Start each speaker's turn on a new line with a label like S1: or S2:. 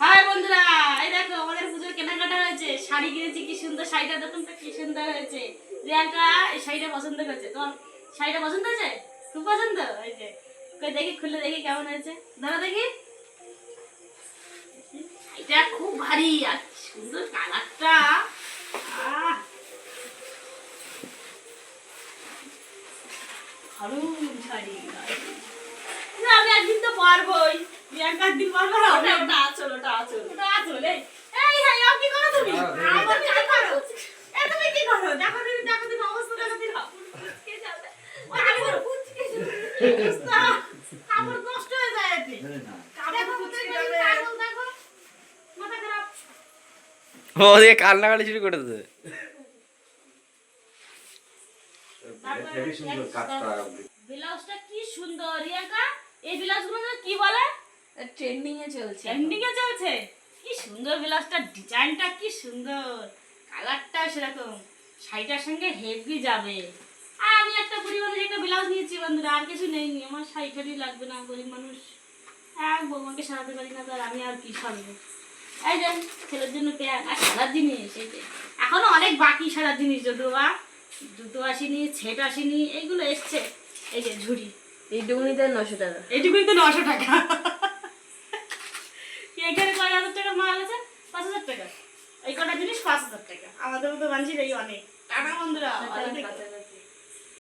S1: High বন্ধুরা, এই দেখো, আমাদের পুজোর কেনাকাটা হয়েছে। শাড়ি কিনেছি, কি সুন্দর শাড়িটা, দেখুন তো, কি সুন্দর হয়েছে। রিয়াঙ্কা এই শাড়িটা পছন্দ করেছে। তোমার শাড়িটা পছন্দ হয়েছে? খুব পছন্দ? হয়েছে কই দেখি, খুলে দেখি কেমন হয়েছে। ধরো দেখি। এটা খুব ভারী আর সুন্দর কালারটা। দারুণ আমি একদিন তো পারবোই রিয়াঙ্কা একদিন পারব না
S2: ওটা ওটা আচল ওটা আচল
S1: ওটা চলে এই হাই আপ কি করো তুমি আমার কি করো এ তুমি কি করো দেখো তুমি দেখো তুমি অবস্থা দেখো তুমি ওই আমি করো অবস্থা হয়ে
S3: ও দিয়ে কান্নাকাটি শুরু করে
S1: ব্লাউজটা কি সুন্দর এই কি বলে
S2: চলছে
S1: এ চলছে কি সুন্দর ডিজাইনটা কি সুন্দর কালারটা সেরকম শাড়িটার সঙ্গে হেভি যাবে আর একটা ব্লাউজ নিয়েছি বন্ধুরা আর কিছু নেই আমার শাড়ি টাড়ি লাগবে না গরিব মানুষ। এক বৌমাকে সারাতে পারি না তার আমি আর কি সারবো? এই যে ছেলের জন্য প্যান্ট আর সারার জিনিস এই যে। এখনও অনেক বাকি সারার জিনিস জুতো বা জুতো আসেনি ছেট আসেনি এইগুলো এসছে। এই যে ঝুড়ি।
S2: এই ডুগনিতে নশো টাকা।
S1: এইটুকুই তো নশো টাকা। এখানে কয় হাজার টাকা মাল আছে? পাঁচ হাজার টাকা। এই কটা জিনিস পাঁচ হাজার টাকা। আমাদের মতো মানুষের এই অনেক। টাকা বন্ধুরা